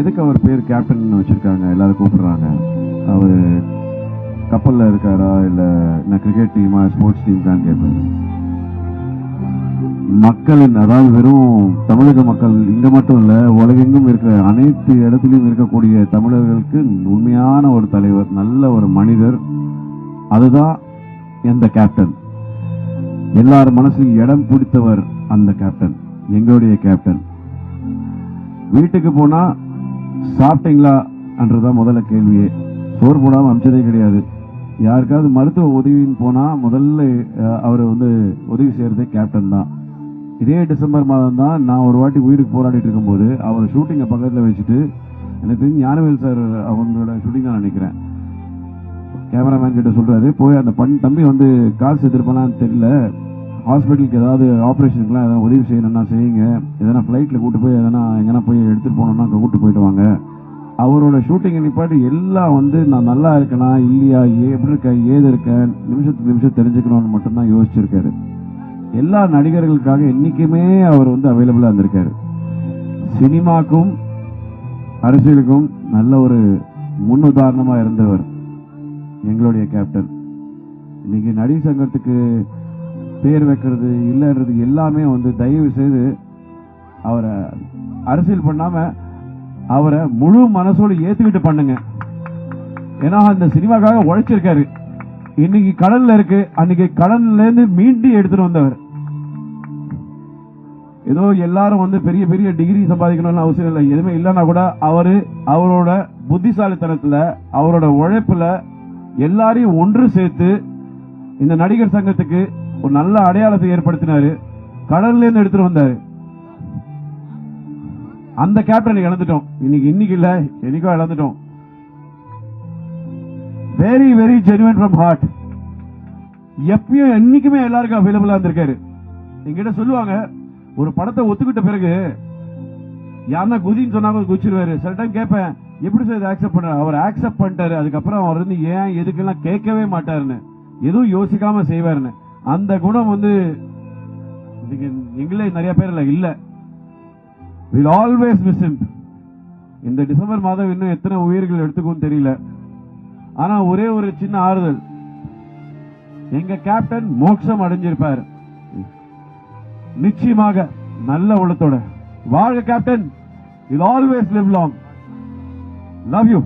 எதுக்கு அவர் பேர் கேப்டன் வச்சுருக்காங்க? எல்லோரும் கூப்பிட்றாங்க. அவர் கப்பலில் இருக்காரா? இல்லை நான் கிரிக்கெட் டீமா ஸ்போர்ட்ஸ் டீம் தான் கேட்பேன். மக்களின் அதாவது வெறும் தமிழக மக்கள் இங்கே மட்டும் இல்லை உலகெங்கும் இருக்கிற அனைத்து இடத்துலையும் இருக்கக்கூடிய தமிழர்களுக்கு உண்மையான ஒரு தலைவர் நல்ல ஒரு மனிதர். அதுதான் எந்த கேப்டன் எல்லார் மனசில் இடம் பிடித்தவர் அந்த கேப்டன் எங்களுடைய கேப்டன் வீட்டுக்கு போனால் சாப்பிட்டீங்களா என்றதான் முதல்ல கேள்வியே. சோறு போடாமல் அமிச்சதே கிடையாது. யாருக்காவது மருத்துவ உதவின்னு போனால் முதல்ல அவரை வந்து உதவி செய்கிறதே கேப்டன் தான். இதே டிசம்பர் மாதம் தான் நான் ஒரு வாட்டி உயிருக்கு போராடிட்டு இருக்கும்போது அவர் ஷூட்டிங்கை பக்கத்தில் வச்சுட்டு எனக்கு தெரிஞ்சு ஞானவேல் சார் அவங்களோட ஷூட்டிங் தான் நினைக்கிறேன். கேமராமேன் கிட்ட சொல்கிறாரு போய் அந்த பண் தம்பி வந்து காசு எதிர்ப்பானான்னு தெரியல. ஹாஸ்பிட்டலுக்கு ஏதாவது ஆப்ரேஷனுக்குலாம் எதாவது உதவி செய்யணும்னா செய்யுங்க. எதனா ஃப்ளைட்டில் கூட்டு போய் எதனா எங்கன்னா போய் எடுத்துகிட்டு போனோம்னா அங்கே கூட்டு போயிட்டு வாங்க. அவரோட ஷூட்டிங்கை நிப்பாட்டு எல்லாம் வந்து நான் நல்லா இருக்கேனா இல்லையா ஏ எப்படி இருக்கேன் ஏது இருக்கேன் நிமிஷத்துக்கு நிமிஷம் தெரிஞ்சுக்கணும்னு மட்டும்தான் யோசிச்சிருக்காரு. எல்லா நடிகர்களுக்காக என்றைக்குமே அவர் வந்து அவைலபிளாக இருந்திருக்காரு. சினிமாக்கும் அரசியலுக்கும் நல்ல ஒரு முன்னுதாரணமாக இருந்தவர் எங்களுடைய கேப்டன் இன்னைக்கு நடிகர் சங்கத்துக்கு பேர் வைக்கிறது இல்லைன்றது எல்லாமே வந்து தயவு செய்து அவரை அரசியல் பண்ணாம அவரை முழு மனசோடு ஏத்துக்கிட்டு பண்ணுங்க. ஏன்னா அந்த சினிமாக்காக உழைச்சிருக்காரு. இன்னைக்கு கடல்ல இருக்கு. அன்னைக்கு கடல்ல இருந்து மீண்டு எடுத்துட்டு வந்தவர். ஏதோ எல்லாரும் வந்து பெரிய பெரிய டிகிரி சம்பாதிக்கணும்னு அவசியம் இல்லை. எதுவுமே இல்லைன்னா கூட அவரு அவரோட புத்திசாலித்தனத்துல அவரோட உழைப்புல எல்லாரையும் ஒன்று சேர்த்து இந்த நடிகர் சங்கத்துக்கு ஒரு நல்ல அடையாளத்தை ஏற்படுத்தினாரு. கடல்ல இருந்து எடுத்துட்டு வந்தாரு. அந்த கேப்டன் இழந்துட்டோம். இன்னைக்கு இன்னைக்கு இல்ல என்னைக்கோ இழந்துட்டோம். Very very genuine from heart எப்பயும் என்னைக்குமே எல்லாருக்கும் அவைலபிளா இருந்திருக்காரு. என்கிட்ட சொல்லுவாங்க ஒரு படத்தை ஒத்துக்கிட்ட பிறகு யாருன்னா குதின்னு சொன்னாங்க குதிச்சிருவாரு. சில டைம் கேட்பேன் எப்படி சார் இதை ஆக்செப்ட் பண்றாரு அவர் ஆக்செப்ட் பண்ணிட்டாரு. அதுக்கப்புறம் அவர் வந்து ஏன் எதுக்கெல்லாம் கேட்கவே மாட்டாருன்னு எதுவும் யோசிக்காம செய்வாருன்னு. அந்த குணம் வந்து எங்களே நிறைய பேர் இல்லை. இல்லை வில் ஆல்வேஸ் மிஸ் இந்த டிசம்பர் மாதம் இன்னும் எத்தனை உயிர்கள் எடுத்துக்கும் தெரியல. ஆனா ஒரே ஒரு சின்ன ஆறுதல். எங்க கேப்டன் மோட்சம் அடைஞ்சிருப்பார். நிச்சயமாக நல்ல உள்ளத்தோட. வாழ்க captain will always live long love you